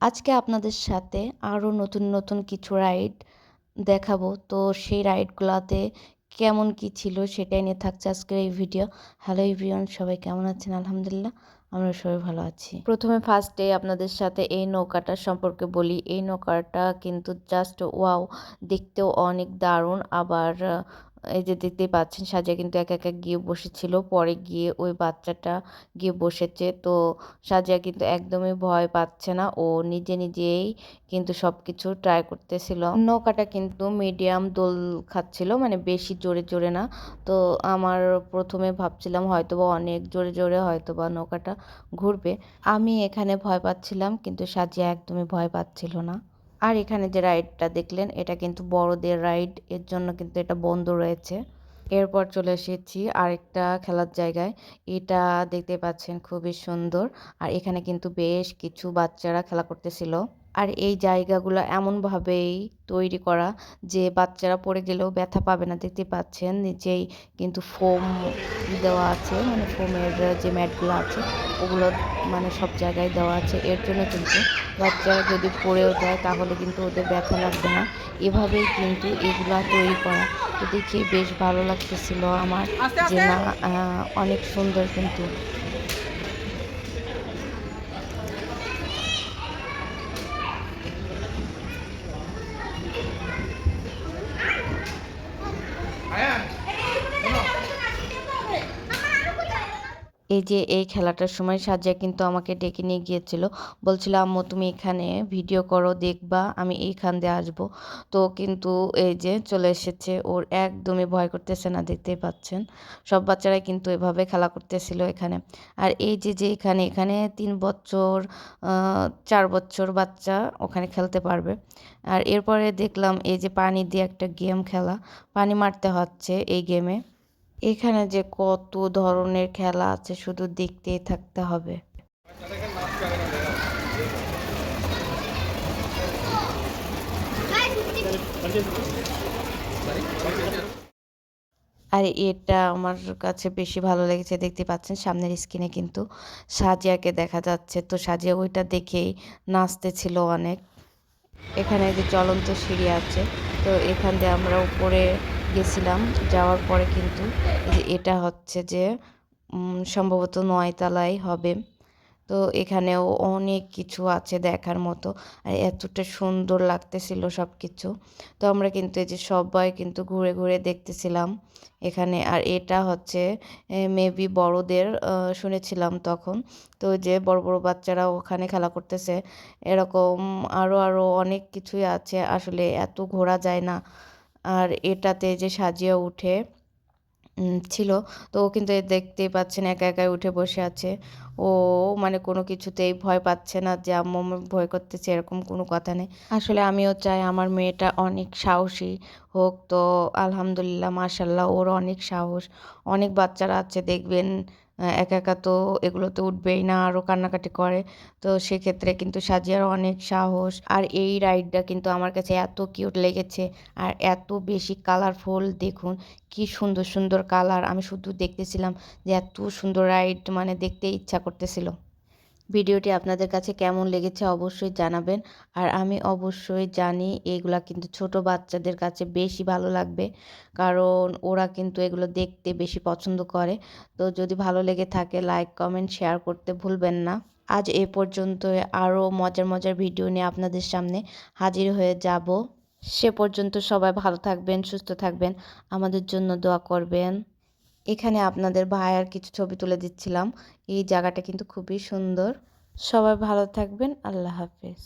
আজকে আপনাদের সাথে আরও নতুন নতুন কিছু রাইড দেখাবো। তো সেই রাইডগুলোতে কেমন কি ছিল সেটাই নিয়ে থাকছে আজকের এই ভিডিও হ্যালো ইভিয়ন সবাই কেমন আছেন? আলহামদুলিল্লাহ, আমরা সবাই ভালো আছি। প্রথমে ফার্স্টে আপনাদের সাথে এই নৌকাটা সম্পর্কে বলি। এই নৌকাটা কিন্তু জাস্ট ওয়াও দেখতেও অনেক দারুণ। আবার এই যে দেখতেই পাচ্ছেন, সাজিয়া কিন্তু একা একা গিয়ে বসেছিল। পরে গিয়ে ওই বাচ্চাটা গিয়ে বসেছে। তো সাজিয়া কিন্তু একদমই ভয় পাচ্ছে না। ও নিজে নিজেই কিন্তু সব কিছু ট্রাই করতেছিল। নৌকাটা কিন্তু মিডিয়াম দোল খাচ্ছিল মানে বেশি জোরে জোরে না। তো আমার প্রথমে ভাবছিলাম হয়তো বা অনেক জোরে জোরে হয়তো বা নৌকাটা ঘুরবে। আমি এখানে ভয় পাচ্ছিলাম, কিন্তু সাজিয়া একদমই ভয় পাচ্ছিল না। আর এখানে যে রাইডটা দেখলেন, এটা কিন্তু বড়দের রাইড এর জন্য কিন্তু এটা বন্ধ রয়েছে। এরপর চলে এসেছি আরেকটা খেলার জায়গায়। এটা দেখতে পাচ্ছেন খুবই সুন্দর। আর এখানে কিন্তু বেশ কিছু বাচ্চারা খেলা করতেছিল। আর এই জায়গাগুলো এমনভাবেই তৈরি করা যে বাচ্চারা পড়ে গেলেও ব্যথা পাবে না, দেখতে পাচ্ছেন? নিচেই কিন্তু ফোম দেওয়া আছে মানে ফোমের যে ম্যাটগুলো আছে, ওগুলো মানে সব জায়গায় দেওয়া আছে। এর জন্য কিন্তু বাচ্চারা যদি পড়েও যায়, তাহলে কিন্তু ওদের ব্যথা লাগবে না। এভাবেই কিন্তু এগুলো তৈরি করা। দেখে বেশ ভালো লাগতেছিল আমার যে না অনেক সুন্দর কিন্তু এই যে এই খেলাটার সময় সাজিয়া কিন্তু আমাকে ডেকে নিয়ে গিয়েছিল। বলছিল, আম্মু, তুমি এখানে ভিডিও করো, দেখবা, আমি এইখান দিয়ে আসব। তো কিন্তু এই যে চলে এসেছে। ওর একদমই ভয় করতেছে না, দেখতেই পাচ্ছেন। সব বাচ্চারাই কিন্তু এভাবে খেলা করতেছিল এখানে। আর এই যে যে এখানে এখানে তিন বছর চার বছর বাচ্চা ওখানে খেলতে পারবে। আর এরপরে দেখলাম, এই যে পানি দিয়ে একটা গেম খেলা। পানি মারতে হচ্ছে এই গেমে। এখানে যে কত ধরনের খেলা আছে শুধু দেখতেই থাকতে হবে। আর এটা আমার কাছে বেশি ভালো লেগেছে, দেখতে পাচ্ছেন সামনের স্ক্রিনে কিন্তু সাজিয়াকে দেখা যাচ্ছে। তো সাজিয়া ওইটা দেখেই নাচতেছিল অনেক। এখানে যে চলন্ত সিঁড়ি আছে, তো এখান দিয়ে আমরা উপরে গেছিলাম, যাওয়ার পরে কিন্তু এটা হচ্ছে যে সম্ভবত নয়তলায় হবে। তো এখানেও অনেক কিছু আছে দেখার মতো, আর এতটা সুন্দর লাগতেছিল সব কিছু তো আমরা কিন্তু এই যে সবাই কিন্তু ঘুরে ঘুরে দেখতেছিলাম এখানে, আর এটা হচ্ছে মেবি বড়দের শুনেছিলাম তখন। তো যে বড় বড় বাচ্চারা ওখানে খেলা করতেছে, এরকম আরও আরও অনেক কিছুই আছে, আসলে এত ঘোরা যায় না। আর এটাতে যে সাজিয়ে উঠে ছিল, তো ও কিন্তু দেখতেই পাচ্ছেন একা একাই উঠে বসে আছে। ও মানে কোনো কিছুতেই ভয় পাচ্ছে না যে আম্মু ভয় করতেছে, এরকম কোনো কথা নেই। আসলে আমিও চাই আমার মেয়েটা অনেক সাহসী হোক, তো আলহামদুলিল্লাহ মাশাল্লাহ ওর অনেক সাহস। অনেক বাচ্চারা আছে, দেখবেন একা একা তো এগুলোতে উঠবেই না আরও কান্নাকাটি করে। তো সেক্ষেত্রে কিন্তু সাজিয়ার অনেক সাহস। আর এই রাইডটা কিন্তু আমার কাছে এত কিউট লেগেছে। আর এত বেশি কালারফুল, দেখুন কি সুন্দর সুন্দর কালার। আমি শুধু দেখতেছিলাম যে এত সুন্দর রাইড মানে দেখতে ইচ্ছা করতেছিল। ভিডিওটি আপনাদের কাছে কেমন লেগেছে অবশ্যই জানাবেন। আর আমি অবশ্যই জানি এগুলা কিন্তু ছোট বাচ্চাদের কাছে বেশি ভালো লাগবে, কারণ ওরা কিন্তু এগুলো দেখতে বেশি পছন্দ করে। তো যদি ভালো লেগে থাকে লাইক কমেন্ট শেয়ার করতে ভুলবেন না। আজ এ পর্যন্ত আরও মজার মজার ভিডিও নিয়ে আপনাদের সামনে হাজির হয়ে যাব। সে পর্যন্ত সবাই ভালো থাকবেন, সুস্থ থাকবেন। আমাদের জন্য দোয়া করবেন। এখানে আপনাদের ভাইয়ার কিছু ছবি তুলে দিচ্ছিলাম। এই জায়গাটা কিন্তু খুবই সুন্দর। সবাই ভালো থাকবেন। আল্লাহ হাফেজ।